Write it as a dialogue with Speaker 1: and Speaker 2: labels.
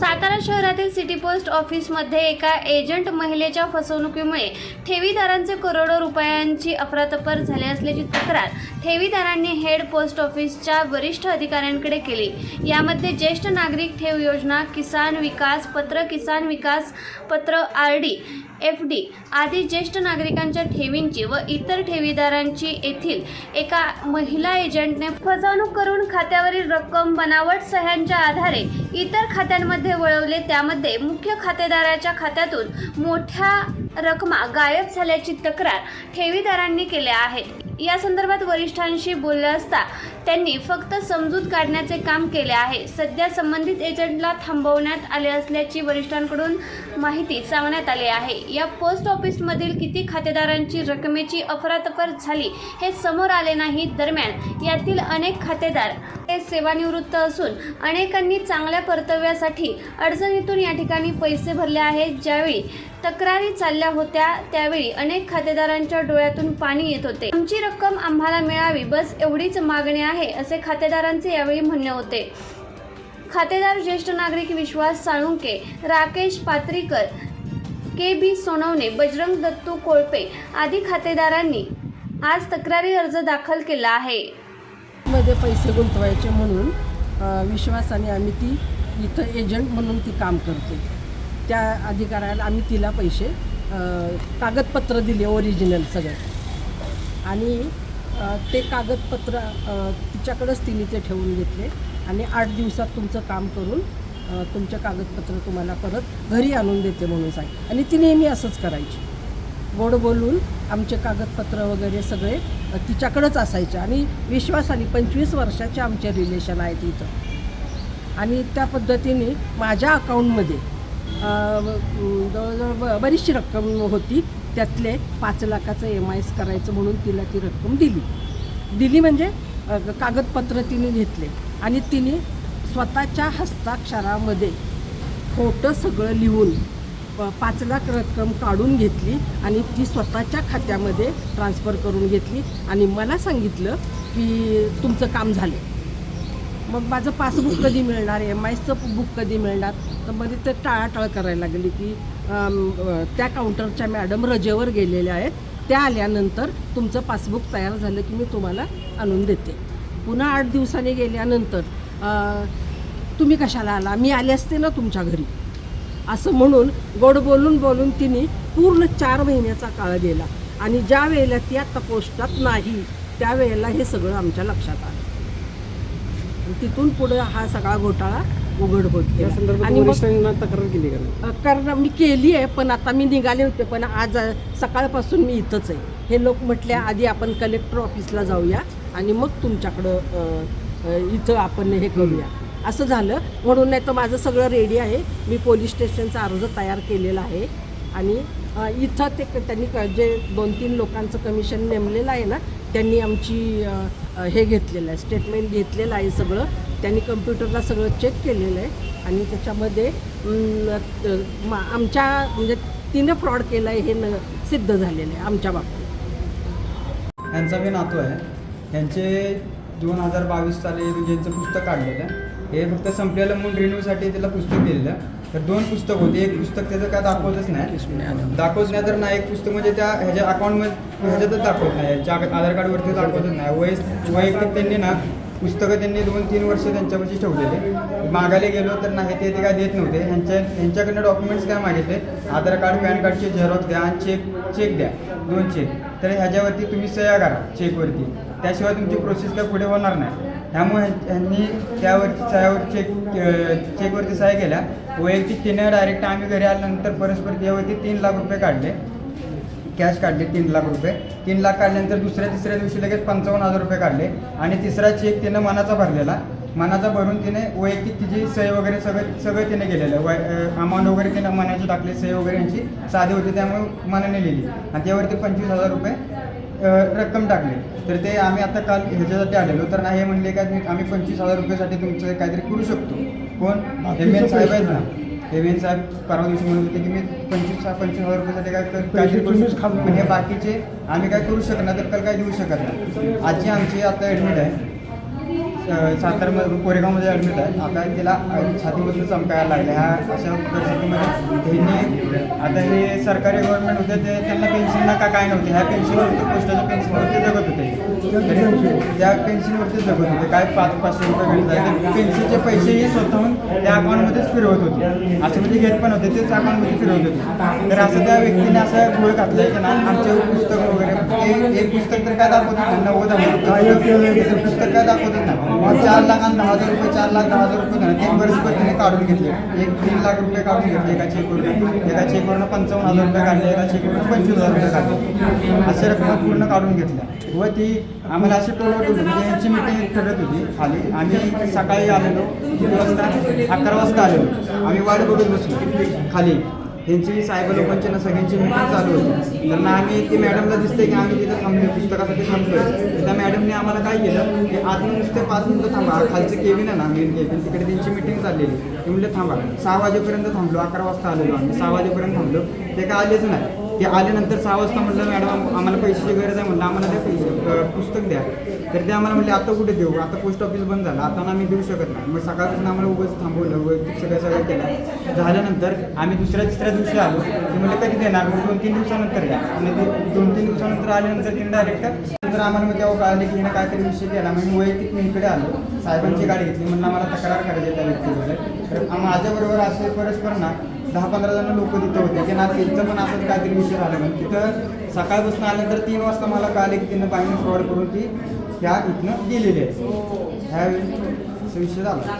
Speaker 1: सातारा शहरातील city post ऑफिसमध्ये एका एजंट महिलेच्या फसवणुकीमुळे ठेवीदारांचे करोडो रुपयांची अफरातफर झाली असल्याची तक्रार ठेवीदारांनी हेड पोस्ट ऑफिसच्या वरिष्ठ अधिकाऱ्यांकडे केली. यामध्ये ज्येष्ठ नागरिक ठेव योजना किसान विकास पत्र किसान विकास पत्र आर डी एफ डी. आदी ज्येष्ठ नागरिकांच्या ठेवींची व इतर ठेवीदारांची येथील एका महिला एजंटने फसवणूक करून खात्यावरील रक्कम बनावट सह्यांच्या आधारे इतर खात्यांमध्ये वळवले. त्यामध्ये मुख्य खातेदाराच्या खात्यातून मोठ्या रकमा गायब झाल्याची तक्रार ठेवीदारांनी केल्या आहेत या संदर्भात वरिष्ठांशी बोलले असता त्यांनी फक्त समजूत काढण्याचे काम केले आहे. सध्या संबंधित एजंटला थांबवण्यात आले असल्याची वरिष्ठांकडून माहिती सांगण्यात आली आहे. या पोस्ट ऑफिसमधील किती खातेदारांची रकमेची अफरातफर झाली हे समोर आले नाही. दरम्यान यातील अनेक खातेदार हे सेवानिवृत्त असून अनेकांनी चांगल्या कर्तव्यासाठी अडचणीतून या ठिकाणी पैसे भरले आहेत. ज्यावेळी तक्रारी चालल्या होत्या त्यावेळी अनेक खातेदारांच्या डोळ्यातून पाणी येत होते. आमची रक्कम आम्हाला मिळावी बस एवढीच मागणी आहे असे खातेदारांचे यावेळी म्हणणे होते. खातेदार ज्येष्ठ नागरिक विश्वास साळुंके राकेश पात्रीकर के बी सोनवणे बजरंग दत्तू कोळपे आदी खातेदारांनी आज तक्रारी अर्ज दाखल केला आहे.
Speaker 2: मध्ये पैसे गुंतवायचे म्हणून विश्वासाने आम्ही ती इथं एजंट म्हणून ती काम करते त्या अधिकाऱ्याला आम्ही तिला पैसे कागदपत्र दिले ओरिजिनल सगळं. आणि ते कागदपत्र तिच्याकडंच तिने ते ठेवून घेतले आणि आठ दिवसात तुमचं काम करून अ, तुमचे कागदपत्र तुम्हाला परत घरी आणून देते म्हणून सांग आणि ती नेहमी असंच करायची. गोड बोलून आमचे कागदपत्र वगैरे सगळे तिच्याकडंच असायचे. आणि विश्वासाने पंचवीस वर्षाचे आमचे रिलेशन आहेत इथं. आणि त्या पद्धतीने माझ्या अकाऊंटमध्ये जवळजवळ ब- बरीचशी रक्कम होती. त्यातले पाच लाखाचं एम आयस करायचं म्हणून तिला ती रक्कम दिली. दिली म्हणजे कागदपत्र तिने घेतले. आणि तिने स्वतःच्या हस्ताक्षरामध्ये खोटं सगळं लिहून पाच लाख रक्कम काढून घेतली आणि ती स्वतःच्या खात्यामध्ये ट्रान्सफर करून घेतली. आणि मला सांगितलं की तुमचं काम झालं. मग माझं पासबुक कधी मिळणार? एम आयचं बुक कधी मिळणार? तर मध्ये ते टाळाटाळ करायला लागली की त्या काउंटरच्या मॅडम रजेवर गेलेल्या आहेत. त्या आल्यानंतर तुमचं पासबुक तयार झालं की मी तुम्हाला आणून देते. पुन्हा आठ दिवसांनी गेल्यानंतर तुम्ही कशाला आला? मी आले असते ना तुमच्या घरी. असं म्हणून गोड बोलून बोलून तिने पूर्ण चार महिन्याचा काळ गेला. आणि ज्या वेळेला ती आता पोस्टात नाही त्यावेळेला हे सगळं आमच्या लक्षात आलं. तिथून पुढे हा सगळा घोटाळा उघड होत आणि
Speaker 3: तक्रार केली
Speaker 2: कारण मी केली आहे पण आता मी निघाले होते पण आज सकाळपासून मी इथंच आहे. हे लोक म्हटले आधी आपण कलेक्टर ऑफिसला जाऊया आणि मग तुमच्याकडं इथं आपण हे करूया. असं झालं. म्हणून नाही तर माझं सगळं रेडी आहे. मी पोलीस स्टेशनचा अर्ज तयार केलेला आहे. आणि इथं ते त्यांनी क- जे दोन तीन लोकांचं कमिशन नेमलेलं आहे ना त्यांनी आमची हे घेतलेलं आहे. स्टेटमेंट घेतलेलं आहे सगळं. त्यांनी कम्प्युटरला सगळं चेक केलेलं आहे. आणि त्याच्यामध्ये आमच्या म्हणजे तिने फ्रॉड केलं आहे हे न सिद्ध झालेलं आहे आमच्या बाबतीत.
Speaker 4: यांचा मी नातू आहे. यांचे दोन हजार बावीस साली यांचं पुस्तक काढलेलं आहे. हे फक्त संपलेलं म्हणून रिन्यूसाठी त्याला पुस्तक दिलेलं. तर दोन पुस्तक होते. एक पुस्तक त्याचं काय दाखवतच नाही. दाखवत नाही तर नाही. एक पुस्तक म्हणजे त्या ह्याच्या अकाउंटमध्ये ह्याच्यातच दाखवत नाही. ह्याच्या आधार कार्डवरती दाखवतच नाही. वय वैयक्तिक त्यांनी ना पुस्तकं त्यांनी दोन तीन वर्ष त्यांच्यापाशी ठेवलेले. मागायला गेलो तर नाही. ते ते काय देत नव्हते. ह्यांच्या ह्यांच्याकडनं डॉक्युमेंट्स काय मागितले? आधार कार्ड पॅन कार्डचे झेरॉक्स द्या आणि चेक चेक द्या. दोन चेक तर ह्याच्यावरती तुम्ही सह्या करा. चेकवरती त्याशिवाय तुमची प्रोसेस काय पुढे होणार नाही. त्यामुळे त्यांनी ह्यांनी त्यावरती सह्यावर चेक चेकवरती सह्या केल्या. वैयक्तिक तिने डायरेक्ट आम्ही घरी आल्यानंतर परस्पर त्यावरती तीन लाख रुपये काढले. कॅश काढले तीन लाख रुपये. तीन लाख काढल्यानंतर दुसऱ्या तिसऱ्या दिवशी लगेच पंचावन्न हजार रुपये काढले. आणि तिसरा चेक तिनं मनाचा भरलेला. मनाचा भरून तिने वैयक्तिक तिची सही वगैरे सगळं सगळं तिने केलेलं. वय अमाऊंट वगैरे तिने मनाची टाकली. सही वगैरे यांची साधी होती त्यामुळे मनाने लिहिली. आणि त्यावरती पंचवीस हजार रुपये रक्कम टाकली. तर ते आम्ही आता काल ह्याच्यासाठी आलेलो. तर नाही हे म्हणले का आम्ही पंचवीस हजार रुपयासाठी तुमचं काहीतरी करू शकतो. कोण? एम एन साहेब आहेत ना. एम एन साहेब परवा दिवशी म्हणत होते की मी पंचवीस पंचवीस हजार रुपयासाठी काय कर- काहीतरी करू शकतो. हे बाकीचे आम्ही काय करू शकणार तर त्याला काय देऊ शकत नाही. आजी आमची आता ॲडमिट आहे. सातारामध्ये कोरेगावमध्ये ॲडमिट आहे. आता तिला छातीमधून चमकायला लागल्या ह्या अशा परिस्थितीमध्ये त्यांनी आता हे सरकारी गव्हर्नमेंट होते ते त्यांना पेन्शन नका काय नव्हते. ह्या पेन्शनवरती पोस्टाच्या पेन्शनवरती जगत होते. त्या पेन्शनवरती जगत होते. काय पाच पाचशे रुपये भेटत आहे पेन्शनचे पैसेही स्वतःहून त्या अकाउंटमध्येच फिरवत होते. असं म्हणजे घेत पण होते. तेच अकाउंटमध्ये फिरवत होते. तर असं त्या व्यक्तीने असं गोळ घातलं की ना. आमचे पुस्तक वगैरे एक- पुस्तक तर काय दाखवत नाही. नव्वद पुस्तक काय दाखवतच नाही. चार लाख आणि दहा हजार रुपये चार लाख दहा हजार रुपये तीन ते बरेच त्याने काढून घेतले. एक तीन लाख रुपये काढून घेतले एका चेकवरून एका चेकवरून पंचावन्न हजार रुपये काढले एका चेकवरून पंचवीस हजार रुपये काढले. असे रक्कम पूर्ण काढून घेतल्या. व ती आम्हाला अशी टोलवट होती म्हणजे यांची मिटिंग ठरत होती खाली. आम्ही सकाळी आलेलो किती वाजता? अकरा वाजता आलेलो. आम्ही वाट बघत बसलो खाली. त्यांची साहेब लोकांची ना सगळ्यांची मीटिंग चालू होती. तर ना आम्ही ती मॅडमला दिसते की आम्ही तिथे थांबलो पुस्तकासाठी थांबलोय. त्या मॅडमने आम्हाला काय केलं की आज नुसते पाच मिनिटं थांबा. खालचं केबिन आहे ना मेन केबिन तिकडे त्यांची मीटिंग चाललेली. ते म्हणले थांबा. सहा वाजेपर्यंत थांबलो अकरा वाजता आलेलो आम्ही. सहा वाजेपर्यंत थांबलो. ते काय आलेच नाही. ते आल्यानंतर सहा वाजता म्हटलं मॅडम आम्हाला पैशाची गरज आहे. म्हटलं आम्हाला द्या पैसे पुस्तक द्या. तर ते आम्हाला म्हणले आता कुठे देऊ? आता पोस्ट ऑफिस बंद झालं. आता ना आम्ही देऊ शकत नाही. मग सकाळपासून आम्हाला उगाच थांबवलं वैयक्तिक सगळं सगळं केलं. झाल्यानंतर आम्ही दुसऱ्या तिसऱ्या दिवशी आलो. ते म्हणले कधी देणार? मग दोन तीन दिवसानंतर द्या. आणि ते दोन तीन दिवसानंतर आल्यानंतर तिने डायरेक्ट नंतर आम्हाला मग तेव्हा कळाले की हिनं काहीतरी विषय केला. मग वैयक्तिक मी इकडे आलो. साहेबांची गाडी घेतली. म्हणून आम्हाला तक्रार करायची त्या व्यक्तीबद्दल. तर माझ्याबरोबर असे परस्पर ना दहा पंधरा जण लोक तिथं होते. की ना त्यांचं पण असंच काहीतरी विषय झाला म्हणून तिथं सकाळपासून आल्यानंतर तीन वाजता मला कळाले की तिनं बाईने फ्रॉड करून ती त्या इथनं गेलेली आहे. ह्यावेळी असा विषय झाला.